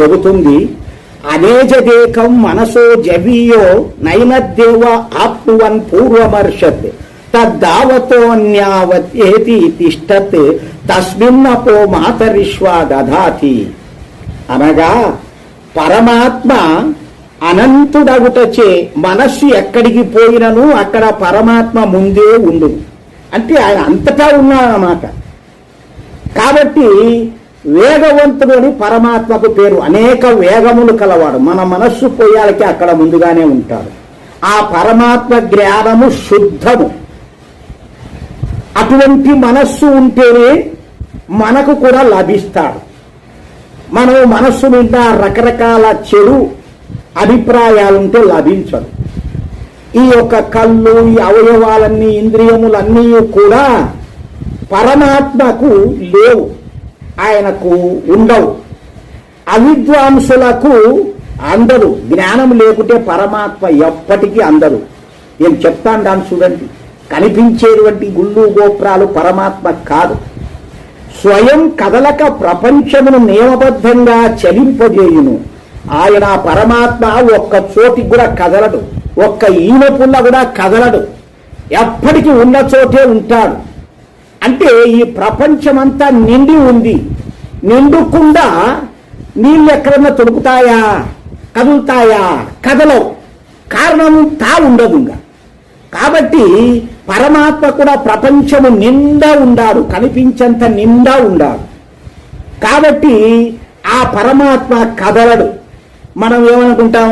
చెబుతుంది అనేజదేకం మనసో జవీయో నైనద్దేవ ఆప్నువన్ పూర్వమర్షత్ తద్దావతోన్యావత్యేతి తిష్టత్ తస్మిన్నపో మాతరిష్వా దధాతి. అనగా పరమాత్మ అనంతుడగుటచే మనస్సు ఎక్కడికి పోయినను అక్కడ పరమాత్మ ముందే ఉండు. అంటే ఆయన అంతటా ఉన్నాడన్నమాట. కాబట్టి వేగవంతుడు అని పరమాత్మకు పేరు. అనేక వేగములు కలవాడు. మన మనస్సు పోయాలకి అక్కడ ముందుగానే ఉంటాడు. ఆ పరమాత్మ జ్ఞానము శుద్ధము. అటువంటి మనస్సు ఉంటేనే మనకు కూడా లభిస్తాడు. మనం మనస్సు మీద రకరకాల చెడు అభిప్రాయాలుంటే లభించదు. ఈ యొక్క కళ్ళు ఈ అవయవాలన్నీ ఇంద్రియములన్నీ కూడా పరమాత్మకు లేవు. ఆయనకు ఉండవు. అవిద్వాంసులకు అందరు. జ్ఞానం లేకుంటే పరమాత్మ ఎప్పటికీ అందరు. నేను చెప్తాను దాన్ని చూడండి. కనిపించేటువంటి గుళ్ళు గోపురాలు పరమాత్మ కాదు. స్వయం కదలక ప్రపంచమును నియమబద్ధంగా చలింపజేయును. ఆయన పరమాత్మ ఒక్క చోటికి కూడా కదలడు. ఒక్క ఈనపుల్ల కూడా కదలడు. ఎప్పటికీ ఉన్న చోటే ఉంటాడు. అంటే ఈ ప్రపంచమంతా నిండి ఉంది. నిండుకుండా నీళ్ళు ఎక్కడన్నా తొడుకుతాయా కదులుతాయా? కదలవు. కారణం తా ఉండదు ఇంకా. కాబట్టి పరమాత్మ కూడా ప్రపంచము నిండా ఉండాడు కనిపించేంత నిండా ఉండాడు. కాబట్టి ఆ పరమాత్మ కదలడు. మనం ఏమనుకుంటాం?